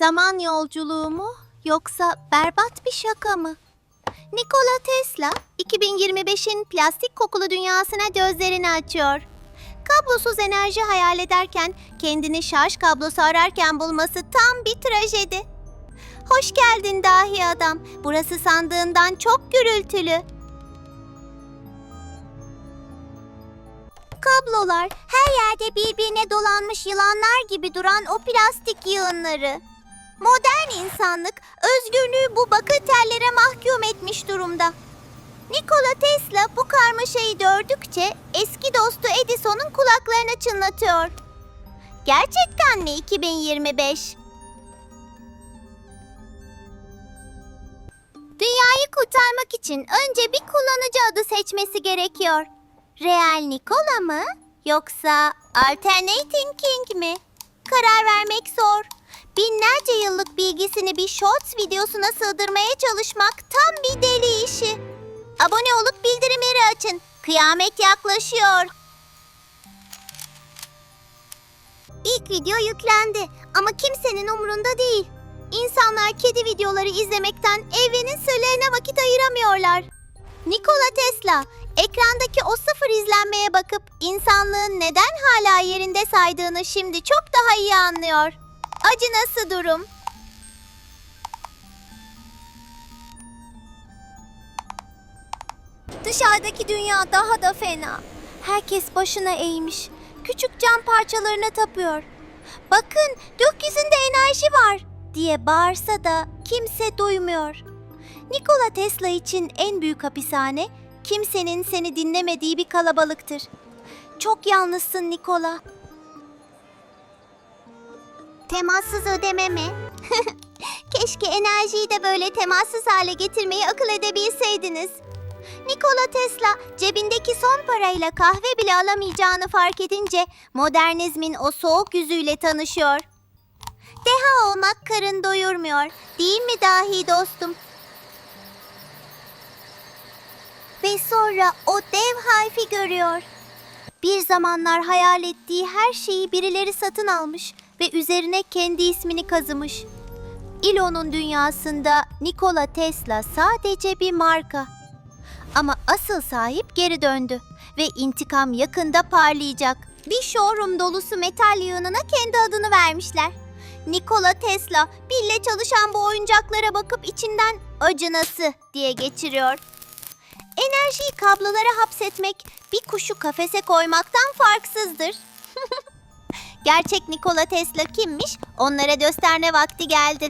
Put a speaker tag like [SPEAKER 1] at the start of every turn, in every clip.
[SPEAKER 1] Zaman yolculuğu mu yoksa berbat bir şaka mı? Nikola Tesla 2025'in plastik kokulu dünyasına gözlerini açıyor. Kablosuz enerji hayal ederken kendini şarj kablosu ararken bulması tam bir trajedi. Hoş geldin dahi adam. Burası sandığından çok gürültülü. Kablolar her yerde birbirine dolanmış yılanlar gibi duran o plastik yığınları. Modern insanlık özgürlüğü bu bakır tellere mahkum etmiş durumda. Nikola Tesla bu karmaşayı gördükçe eski dostu Edison'un kulaklarını çınlatıyor. Gerçekten mi 2025? Dünyayı kurtarmak için önce bir kullanıcı adı seçmesi gerekiyor. Real Nikola mı yoksa Alternating King mi? Karar vermek zor. Binlerce yıllık bilgisini bir shorts videosuna sığdırmaya çalışmak tam bir deli işi. Abone olup bildirimleri açın. Kıyamet yaklaşıyor. İlk video yüklendi ama kimsenin umurunda değil. İnsanlar kedi videoları izlemekten evrenin sırlarına vakit ayıramıyorlar. Nikola Tesla, ekrandaki o sıfır izlenmeye bakıp insanlığın neden hala yerinde saydığını şimdi çok daha iyi anlıyor. Acı nasıl durum? Dışarıdaki dünya daha da fena. Herkes başına eğmiş. Küçük cam parçalarına tapıyor. Bakın gökyüzünde enerji var diye bağırsa da kimse duymuyor. Nikola Tesla için en büyük hapishane kimsenin seni dinlemediği bir kalabalıktır. Çok yalnızsın Nikola. Temassız ödeme mi? Keşke enerjiyi de böyle temassız hale getirmeyi akıl edebilseydiniz. Nikola Tesla cebindeki son parayla kahve bile alamayacağını fark edince modernizmin o soğuk yüzüyle tanışıyor. Deha olmak karın doyurmuyor. Değil mi dahi dostum? Ve sonra o dev harfi görüyor. Bir zamanlar hayal ettiği her şeyi birileri satın almış ve üzerine kendi ismini kazımış. Elon'un dünyasında Nikola Tesla sadece bir marka. Asıl sahip geri döndü ve intikam yakında parlayacak. Bir showroom dolusu metal yığınına kendi adını vermişler. Nikola Tesla pille çalışan bu oyuncaklara bakıp içinden acınası diye geçiriyor. Enerjiyi kablolara hapsetmek bir kuşu kafese koymaktan farksızdır. Gerçek Nikola Tesla kimmiş? Onlara gösterme vakti geldi.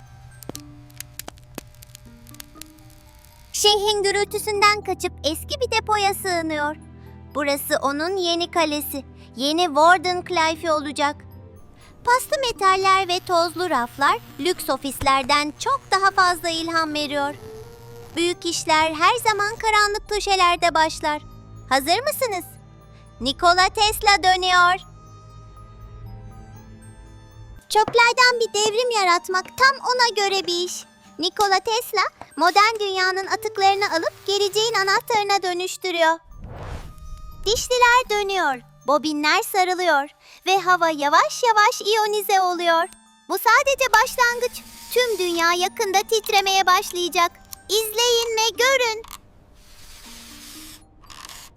[SPEAKER 1] Şehrin gürültüsünden kaçıp eski bir depoya sığınıyor. Burası onun yeni kalesi. Yeni Warden Clive olacak. Paslı metaller ve tozlu raflar lüks ofislerden çok daha fazla ilham veriyor. Büyük işler her zaman karanlık köşelerde başlar. Hazır mısınız? Nikola Tesla dönüyor. Çöplerden bir devrim yaratmak tam ona göre bir iş. Nikola Tesla modern dünyanın atıklarını alıp geleceğin anahtarına dönüştürüyor. Dişliler dönüyor, bobinler sarılıyor ve hava yavaş yavaş iyonize oluyor. Bu sadece başlangıç. Tüm dünya yakında titremeye başlayacak. İzleyin ve görün.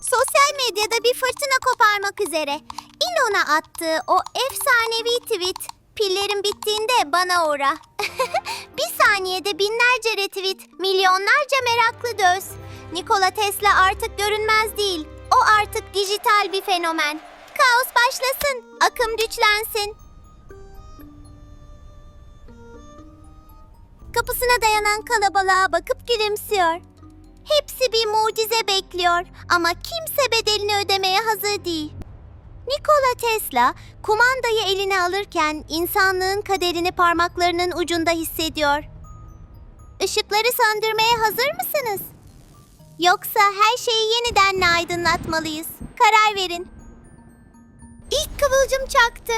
[SPEAKER 1] Sosyal medyada bir fırtına koparmak üzere. Elon'a attığı o efsanevi tweet. Pillerin bittiğinde bana uğra. bir saniyede binlerce retweet, milyonlarca meraklı döz. Nikola Tesla artık görünmez değil. O artık dijital bir fenomen. Kaos başlasın, akım güçlensin. Kapısına dayanan kalabalığa bakıp gülümsüyor. Hepsi bir mucize bekliyor ama kimse bedelini ödemeye hazır değil. Nikola Tesla kumandayı eline alırken insanlığın kaderini parmaklarının ucunda hissediyor. Işıkları söndürmeye hazır mısınız? Yoksa her şeyi yeniden mi aydınlatmalıyız? Karar verin. İlk kıvılcım çaktı.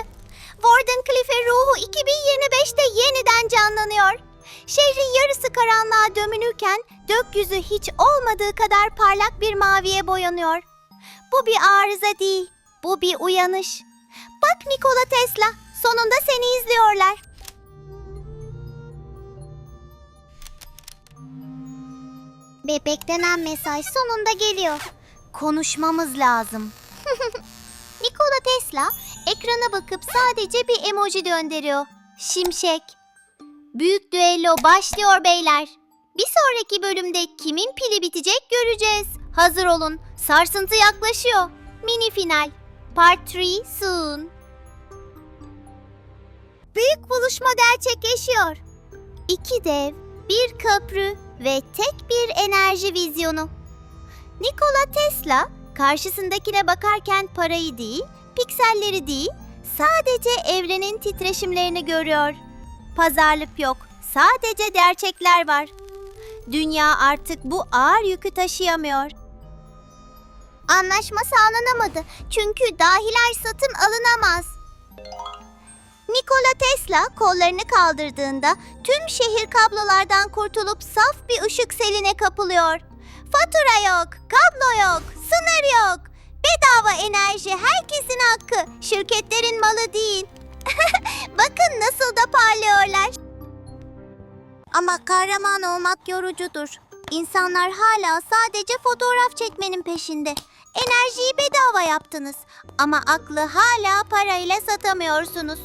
[SPEAKER 1] Wardenclyffe ruhu 2025'te yeniden canlanıyor. Şehrin yarısı karanlığa gömülürken gökyüzü hiç olmadığı kadar parlak bir maviye boyanıyor. Bu bir arıza değil, bu bir uyanış. Bak Nikola Tesla, sonunda seni izliyorlar. Bebek denen mesaj sonunda geliyor. Konuşmamız lazım. Nikola Tesla ekrana bakıp sadece bir emoji gönderiyor. Şimşek. Büyük düello başlıyor beyler. Bir sonraki bölümde kimin pili bitecek göreceğiz. Hazır olun. Sarsıntı yaklaşıyor. Mini final. Part 3 soon. Büyük buluşma gerçekleşiyor. İki dev, bir köprü ve tek bir enerji vizyonu. Nikola Tesla karşısındakine bakarken parayı değil, pikselleri değil, sadece evrenin titreşimlerini görüyor. Pazarlık yok, sadece gerçekler var. Dünya artık bu ağır yükü taşıyamıyor. Anlaşma sağlanamadı çünkü dahiler satın alınamaz. Nikola Tesla kollarını kaldırdığında tüm şehir kablolardan kurtulup saf bir ışık seline kapılıyor. Fatura yok, kablo yok, sınır yok. Bedava enerji herkesin hakkı, şirketlerin malı değil. Bakın nasıl da parlıyorlar. Ama kahraman olmak yorucudur. İnsanlar hala sadece fotoğraf çekmenin peşinde. Enerjiyi bedava yaptınız ama aklı hala parayla satamıyorsunuz.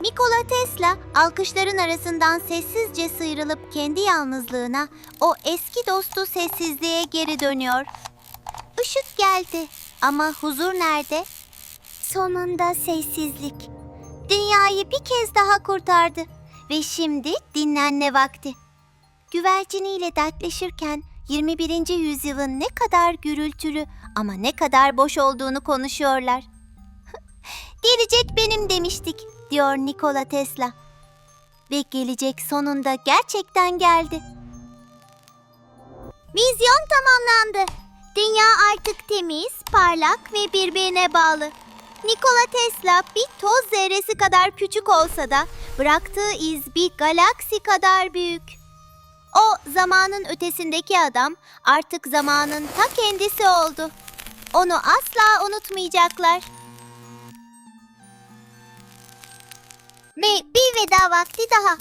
[SPEAKER 1] Nikola Tesla alkışların arasından sessizce sıyrılıp kendi yalnızlığına, o eski dostu sessizliğe geri dönüyor. Işık geldi ama huzur nerede? Sonunda sessizlik. Dünyayı bir kez daha kurtardı ve şimdi dinlenme vakti. Güverciniyle dertleşirken 21. yüzyılın ne kadar gürültülü ama ne kadar boş olduğunu konuşuyorlar. Gelecek benim demiştik, diyor Nikola Tesla. Ve gelecek sonunda gerçekten geldi. Vizyon tamamlandı. Dünya artık temiz, parlak ve birbirine bağlı. Nikola Tesla bir toz zerresi kadar küçük olsa da bıraktığı iz bir galaksi kadar büyük. O zamanın ötesindeki adam artık zamanın ta kendisi oldu. Onu asla unutmayacaklar. Ve bir veda vakti daha.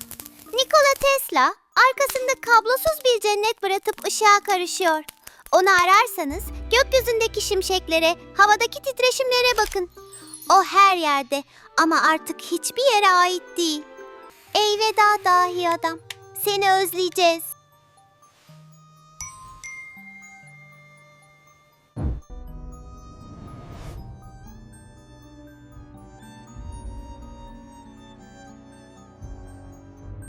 [SPEAKER 1] Nikola Tesla arkasında kablosuz bir cennet bırakıp ışığa karışıyor. Onu ararsanız gökyüzündeki şimşeklere, havadaki titreşimlere bakın. O her yerde ama artık hiçbir yere ait değil. Elveda dahi adam. Seni özleyeceğiz.